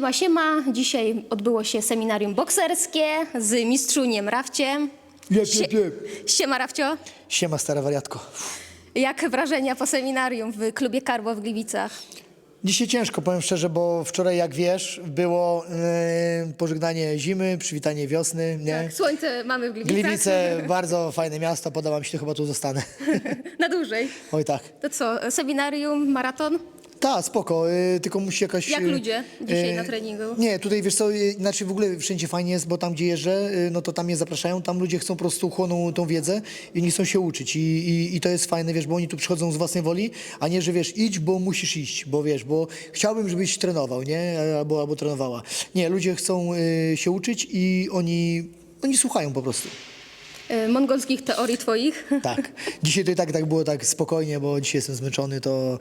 Siema, siema. Dzisiaj odbyło się seminarium bokserskie z mistrzuniem. Jep, jep, jep. Siema, Rafcio. Siema, stara wariatko. Jak wrażenia po seminarium w klubie Karbo w Gliwicach? Dzisiaj ciężko, powiem szczerze, bo wczoraj, jak wiesz, było e, pożegnanie zimy, przywitanie wiosny, nie? Tak, słońce mamy w Gliwicach. Gliwice, bardzo fajne miasto, podoba mi się, to chyba tu zostanę. Na dłużej. Oj tak. To co, seminarium, maraton? Tak, spoko, y, tylko musi jakaś... Jak y, ludzie dzisiaj y, na treningu? Nie, tutaj wiesz co, y, w ogóle wszędzie fajnie jest, bo tam gdzie jeżdżę, y, no to tam mnie zapraszają, tam ludzie chcą po prostu chłoną tą wiedzę i nie chcą się uczyć I, i, i to jest fajne, wiesz, bo oni tu przychodzą z własnej woli, a nie, że wiesz, idź, bo musisz iść, bo wiesz, bo chciałbym, żebyś trenował, nie, albo, albo trenowała. Nie, ludzie chcą y, się uczyć i oni, oni słuchają po prostu. Y, Mongolskich teorii twoich? Tak. Dzisiaj to i tak, tak było tak spokojnie, bo dzisiaj jestem zmęczony, to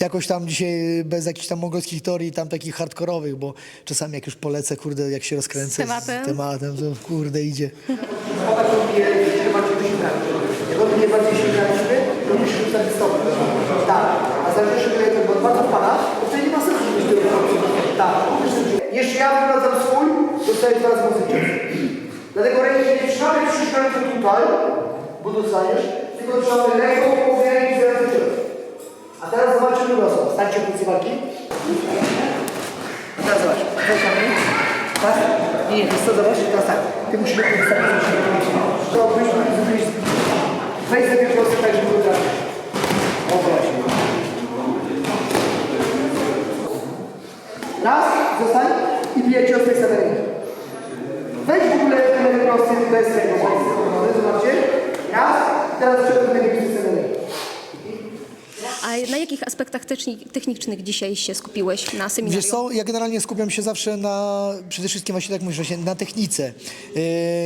jakoś tam dzisiaj bez jakichś tam mongolskich teorii, tam takich hardkorowych, bo czasami jak już polecę, kurde, jak się rozkręcę Z tematem? tematem to kurde idzie. Bardziej to. Tak. A zależy, że to wtedy nie ma sensu, żebyś. Tak. Ja wyprowadzam swój, dostajesz teraz przyszczętu tutaj, bo dostaniesz, tylko w połowie ręki zaraz cios. A teraz zobaczymy osobę. Stańcie w walki. Teraz zobacz. Weź na mnie. Tak? Nie, nie, wiesz co, zobacz, teraz tak. Ty musisz lepiej wystawić. To byś zrobić. Weź sobie prostę tak, żeby go trafić. O właśnie. Raz, zostań i bije cios tej samej. Weź w ogóle tego, bez tego, zobaczcie. Raz, teraz przechodzimy do tej samej ręki. A na jakich aspektach techni- technicznych dzisiaj się skupiłeś na seminarium? Wiesz co, ja generalnie skupiam się zawsze na, przede wszystkim właśnie tak mówisz, na technice. Yy,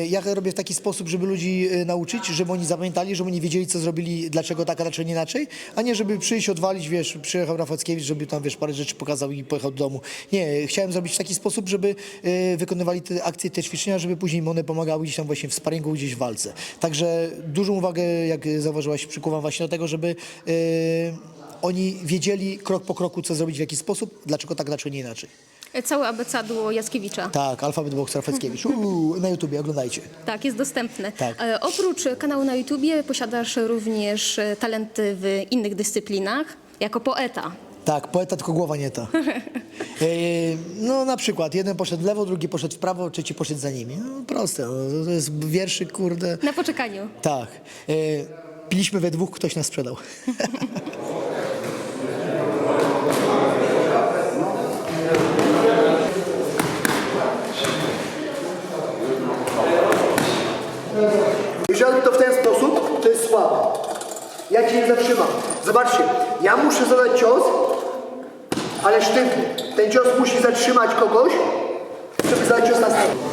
Ja robię w taki sposób, żeby ludzi yy, nauczyć, żeby oni zapamiętali, żeby oni wiedzieli, co zrobili, dlaczego tak, a dlaczego nie inaczej, a nie żeby przyjść, odwalić, wiesz, przyjechał Rafałowskiewicz, żeby tam, wiesz, parę rzeczy pokazał i pojechał do domu. Nie, chciałem zrobić w taki sposób, żeby yy, wykonywali te akcje, te ćwiczenia, żeby później one pomagały gdzieś tam właśnie w sparingu, gdzieś w walce. Także dużą uwagę, jak zauważyłaś, przykuwam właśnie do tego, żeby oni wiedzieli krok po kroku, co zrobić, w jaki sposób, dlaczego tak, dlaczego nie inaczej. Całe abecadło Jackiewicza. Tak, alfabet bokser Rafeckiewicz. Uuu, na YouTubie, oglądajcie. Tak, jest dostępny. Tak. E, oprócz kanału na YouTubie posiadasz również e, talenty w innych dyscyplinach jako poeta. Tak, poeta, tylko głowa nie ta. E, no na przykład, jeden poszedł w lewo, drugi poszedł w prawo, trzeci poszedł za nimi. No proste, no, to jest wierszyk, kurde. Na poczekaniu. Tak. Piliśmy we dwóch, ktoś nas sprzedał. Jeżeli to w ten sposób, to jest słabe. Ja cię nie zatrzymam. Zobaczcie, ja muszę zadać cios, ale sztywny. Ten cios musi zatrzymać kogoś, żeby zadać cios następny.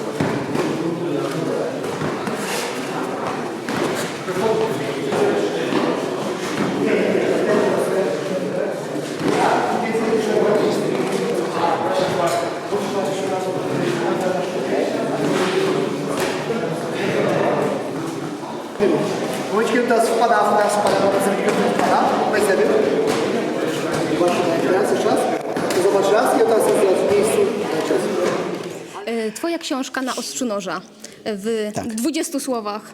W momencie, kiedy teraz wpada, teraz wpada, teraz wpada, wpada, weź sobie. Właśnie, teraz jeszcze raz. Raz i teraz jest w miejscu. E, Twoja książka na ostrzu noża w Tak. 20 słowach.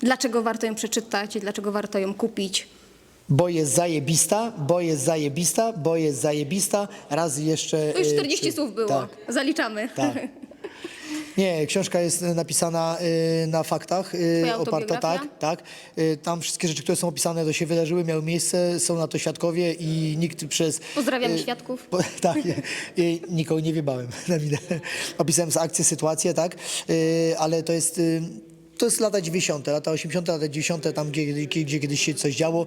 Dlaczego warto ją przeczytać? Dlaczego warto ją kupić? Bo jest zajebista, bo jest zajebista, bo jest zajebista. Raz jeszcze... To już e, 40 przy- słów było. Tak. Zaliczamy. Tak. Nie, książka jest napisana y, na faktach, y, Twoja oparta autobiografia? tak, tak. Y, tam wszystkie rzeczy, które są opisane, to się wydarzyły, miały miejsce, są na to świadkowie i nikt przez... Pozdrawiamy y, świadków. Po, tak, i nikogo nie wiebałem na minę. Opisałem z akcję, sytuację, tak, y, ale to jest... Y, to jest lata 90., lata 80., lata 90., tam gdzie, gdzie, gdzie kiedyś się coś działo.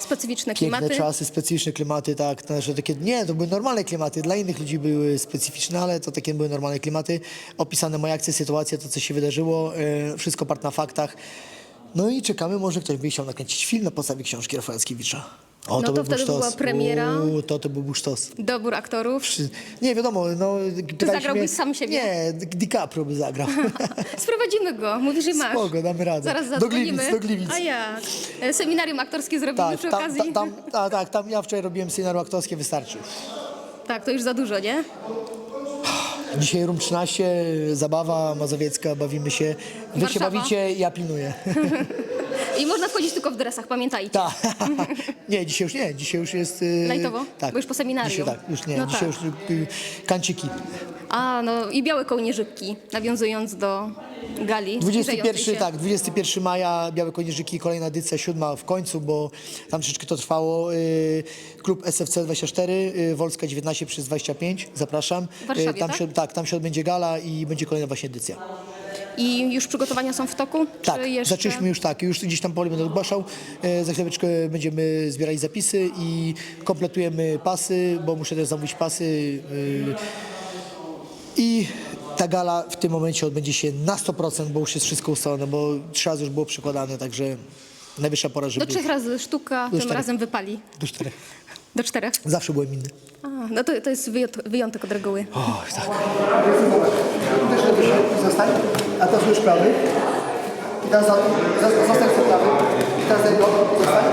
Specyficzne Piękne klimaty. czasy, specyficzne klimaty, tak. To znaczy takie, nie, to były normalne klimaty. Dla innych ludzi były specyficzne, ale to takie były normalne klimaty. Opisane moje akcje, sytuacje, to co się wydarzyło, e, wszystko oparte na faktach. No i czekamy, może ktoś by chciał nakręcić film na podstawie książki Rafała Jackiewicza. O, No to by był wtedy sztos. była premiera. Uuu, to to byłby sztos. Dobór aktorów. Przy- Nie, wiadomo, no... pytaliśmy zagrałbyś sam siebie? Nie, DiCaprio by zagrał. Sprowadzimy go. Mówisz, że masz. Spoko, damy radę. Zaraz Do zadzwonimy. Gliwic, do Gliwic. A jak? E, Seminarium aktorskie zrobimy tak, przy tam, okazji. tam, tam, tak, tak, tam ja wczoraj robiłem scenariusz aktorskie, wystarczy. Tak, to już za dużo, nie? Dzisiaj Rum 13, zabawa mazowiecka, bawimy się. Wy się Warszawa. bawicie, ja pilnuję. I można wchodzić tylko w dresach, pamiętajcie. Tak. nie, dzisiaj już nie, dzisiaj już jest... y, Lajtowo? Tak. Bo już po seminarium. Dzisiaj tak, już nie, No dzisiaj tak. już y, kanciki. A, no i białe kołnierzyki, nawiązując do gali. zbliżającej 21, się. tak, 21 maja, Białe Konieżyki, kolejna edycja, siódma w końcu, bo tam troszeczkę to trwało. Y, Klub SFC 24, y, Wolska 19 przez 25, zapraszam. W Warszawie, tam tak? Się, tak, tam się odbędzie gala i będzie kolejna właśnie edycja. I już przygotowania są w toku? Tak, czy jeszcze... zaczęliśmy już tak, już gdzieś tam powoli będę ogłaszał. E, Za chwileczkę będziemy zbierali zapisy i kompletujemy pasy, bo muszę też zamówić pasy. y, I ta gala w tym momencie odbędzie się na 100%, bo już jest wszystko ustalone, bo trzy razy już było przekładane, także najwyższa pora, żeby... Do trzech razy sztuka, Do tym czterech. razem wypali. Do czterech. Do czterech? Zawsze byłem inny. A, no to, to jest wyjąt- wyjątek od reguły. O, tak. Tu też lewy się zostań, a teraz już prawy. I teraz za- za- zostań sobie prawy. I teraz daj go, zostań.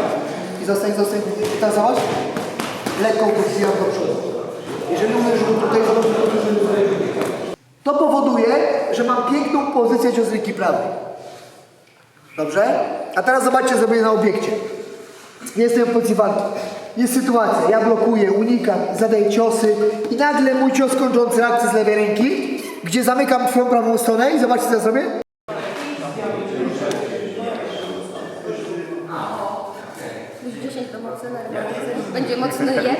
I zostań, zostań. I teraz. Lekko go zbijam do przodu. Jeżeli umiesz go tutaj, że to jest- To powoduje, że mam piękną pozycję cios ręki prawej. Dobrze? A teraz zobaczcie, zrobię na obiekcie. Jestem w pozycji walki. Jest sytuacja, ja blokuję, unikam, zadaję ciosy i nagle mój cios kończący reakcję z lewej ręki, gdzie zamykam twoją prawą stronę i zobaczcie co ja zrobię. Plus 10 do mocy, będzie mocny jeb.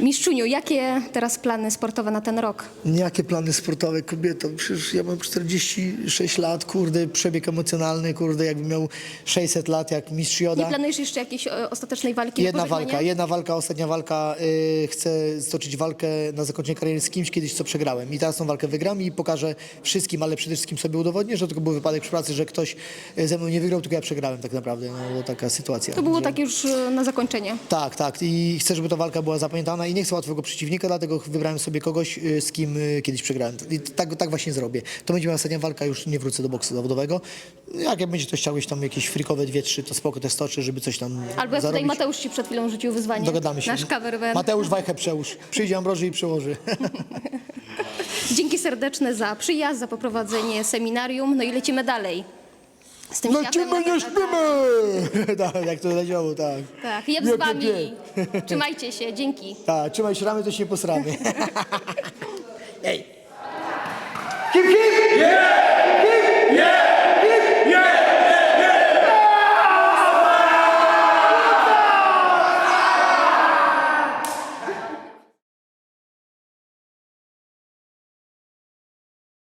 Mistrzuniu, jakie teraz plany sportowe na ten rok? Jakie plany sportowe, kobieto? Przecież ja mam 46 lat, kurde, przebieg emocjonalny, kurde, jakbym miał 600 lat, jak mistrz Nie Joda. planujesz jeszcze jakiejś e, ostatecznej walki? na Jedna walka, jedna walka, ostatnia walka. Y, chcę stoczyć walkę na zakończenie kariery z kimś kiedyś, co przegrałem. I teraz tą walkę wygram i pokażę wszystkim, ale przede wszystkim sobie udowodnię, że to był wypadek przy pracy, że ktoś y, ze mną nie wygrał, tylko ja przegrałem tak naprawdę. No, bo taka sytuacja. To było Że- tak już e, na zakończenie. Tak, tak. I chcę, żeby ta walka była zapamiętana i nie chcę łatwego przeciwnika, dlatego wybrałem sobie kogoś, y, z kim y, kiedyś przegrałem. I tak, tak właśnie zrobię. To będzie moja ostatnia walka, już nie wrócę do boksu zawodowego. Jak będzie ktoś chciał tam jakieś frikowe dwie, trzy, to spoko też stoczę, żeby coś tam Albo jak tutaj zarobić. Mateusz ci przed chwilą rzucił wyzwanie. Dogadamy się. Nasz coverman. Mateusz Wajchę przełóż. Przyjdzie Ambroży i przełoży. Dzięki serdeczne za przyjazd, za poprowadzenie seminarium. No i lecimy dalej. Z tym światem. Lecimy, nie śpimy! tak, jak to leciało, tak. Tak, jeb z wami. pie. Trzymajcie się, dzięki. Tak, trzymaj się ramy, to się posramy. Ej. Hip, hip!